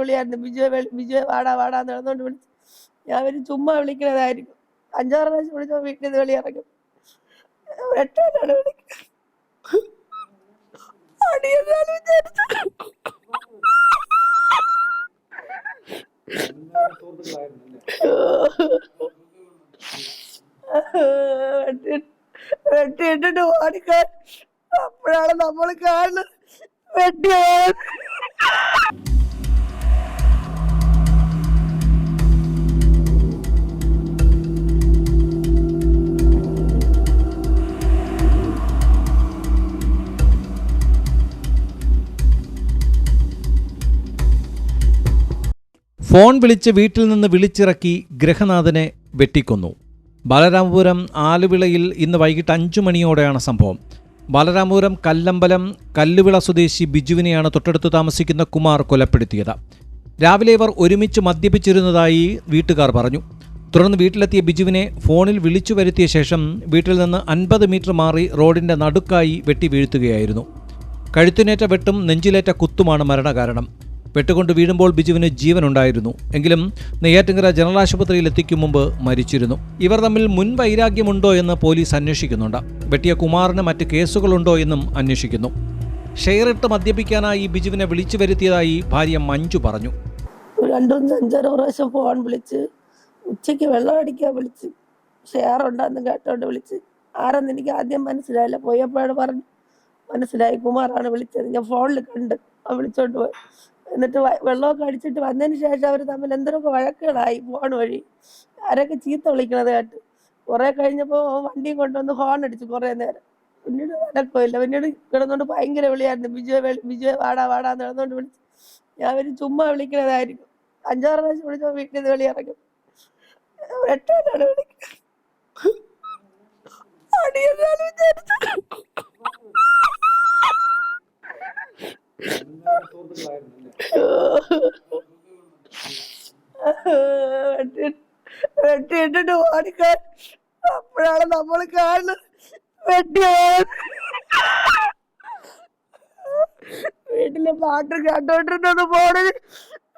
വിളിയായിരുന്നു ബിജു ബിജു വാടാ വാടാ നടന്നുകൊണ്ട് വിളിച്ചു. ഞാൻ ഒരു ചുമ്മാ വിളിക്കണതായിരിക്കും. അഞ്ചാറ് പ്രാവശ്യം വിളിച്ചപ്പോൾ വീട്ടിൽ നിന്ന് വെളി ഇറങ്ങും. എട്ടാണ് വിളിക്കുന്നത് അടിയെന്നാലും വിചാരിച്ചു വെട്ടി വെട്ടിയിട്ടിട്ട് ഓടിക്കാൻ. അപ്പോഴാണ് നമ്മൾ കാണുന്നത്. വെട്ടിയ ഫോൺ വിളിച്ച് വീട്ടിൽ നിന്ന് വിളിച്ചിറക്കി ഗ്രഹനാഥനെ വെട്ടിക്കൊന്നു. ബാലരാമപുരം ആലുവിളയിൽ ഇന്ന് വൈകിട്ട് അഞ്ചു മണിയോടെയാണ് സംഭവം. ബാലരാമപുരം കല്ലമ്പലം കല്ലുവിള സ്വദേശി ബിജുവിനെയാണ് തൊട്ടടുത്ത് താമസിക്കുന്ന കുമാർ കൊലപ്പെടുത്തിയത്. രാവിലെ ഇവർ ഒരുമിച്ച് മദ്യപിച്ചിരുന്നതായി വീട്ടുകാർ പറഞ്ഞു. തുടർന്ന് വീട്ടിലെത്തിയ ബിജുവിനെ ഫോണിൽ വിളിച്ചു വരുത്തിയ ശേഷം വീട്ടിൽ നിന്ന് അൻപത് മീറ്റർ മാറി റോഡിന്റെ നടുക്കായി വെട്ടി വീഴ്ത്തുകയായിരുന്നു. കഴുത്തിനേറ്റ വെട്ടും നെഞ്ചിലേറ്റ കുത്തുമാണ് മരണകാരണം. വെട്ടുകൊണ്ട് വീഴുമ്പോൾ ബിജുവിന് ജീവനുണ്ടായിരുന്നു. എങ്കിലും നെയ്യാറ്റിങ്കര ജനറൽ ആശുപത്രിയിൽ എത്തിക്കും മുമ്പ് മരിച്ചിരുന്നു. ഇവർ തമ്മിൽ മുൻ വൈരാഗ്യമുണ്ടോ എന്ന് പോലീസ് അന്വേഷിക്കുന്നുണ്ട്. വെട്ടിയ കുമാറിന് മറ്റ് കേസുകളുണ്ടോ എന്നും അന്വേഷിക്കുന്നു. ഷെയറിട്ട് മദ്യപിക്കാനായി ബിജുവിനെ വിളിച്ചു വരുത്തിയതായി ഭാര്യ മഞ്ജു പറഞ്ഞു. രണ്ടും അഞ്ചാറ് പ്രാവശ്യം ഫോൺ വിളിച്ച് ഉച്ചയ്ക്ക് വെള്ളം അടിക്കാൻ വിളിച്ച് ഷെയർ ഉണ്ടെന്ന് കേട്ടോണ്ട് വിളിച്ച് ആരെന്ന് എനിക്ക് ആദ്യം മനസ്സിലായില്ല. പോയപ്പോഴാണ് പറഞ്ഞു മനസ്സിലായി കുമാറാണ് വിളിച്ചത്. ഞാൻ ഫോണിൽ കണ്ട് ആ വിളിച്ചോണ്ട് പോയി. എന്നിട്ട് വെള്ളമൊക്കെ അടിച്ചിട്ട് വന്നതിന് ശേഷം അവർ തമ്മിൽ എന്തൊക്കെ വഴക്കുകളായി ഫോൺ വഴി. ആരൊക്കെ ചീത്ത വിളിക്കണത് കേട്ട്. കുറെ കഴിഞ്ഞപ്പോൾ വണ്ടിയും കൊണ്ടുവന്ന് ഹോൺ അടിച്ചു കുറെ നേരം. പിന്നീട് വഴക്കമില്ല പിന്നീട് കിടന്നുകൊണ്ട് ഭയങ്കര വിളിയായിരുന്നു. ബിജു ബിജു വാടാ വാടാന്ന് നടന്നുകൊണ്ട് വിളിച്ചു. ഞാൻ അവർ ചുമ്മാ വിളിക്കണതായിരിക്കും. അഞ്ചാറ് പ്രാവശ്യം വിളിച്ചപ്പോൾ വീട്ടിൽ നിന്ന് വെളിയിറങ്ങും വെട്ടാനാണ് വിളിക്കുന്നത് അടിയെന്നാലും വിചാരിച്ചു വെട്ടി വെട്ടിയിട്ടിട്ട് ഓടിക്കാൻ അപ്പോഴാണ് നമ്മൾ കാണുന്നത്. വെട്ടിയ വീട്ടിലെ പാട്ട് കേട്ടോണ്ടിരുന്നത് ഫോണിൽ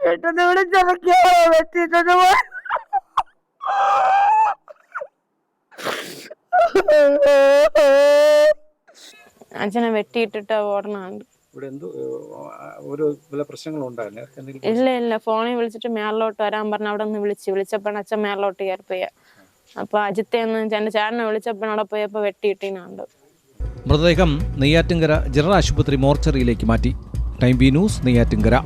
വീട്ടിൽ നിന്ന് വിളിച്ചതൊക്കെയാ വെട്ടിയിട്ടത് അച്ഛനെ വെട്ടിയിട്ടിട്ട് ഓടണുണ്ട് ഇവിടെ എന്തോ ഒരു പല പ്രശ്നങ്ങളും ഉണ്ടായില്ലേ ഇല്ല ഇല്ല. ഫോണിൽ വിളിച്ചിട്ട് മേളിലോട്ട് വരാൻ പറഞ്ഞ അവിടെ നിന്ന് വിളിച്ച്. വിളിച്ചപ്പോ അച്ഛൻ മേളിലോട്ട് കയറിപ്പോയ. അപ്പൊ അജിത്തെ എന്റെ ചേട്ടനെ വിളിച്ചപ്പോൾ അവിടെ പോയപ്പോ വെട്ടിയിട്ടിനുണ്ട് മൃതദേഹം നെയ്യാറ്റിങ്കര ജനറൽ ആശുപത്രി മോർച്ചറിയിലേക്ക് മാറ്റി. Time B news Neyyattinkara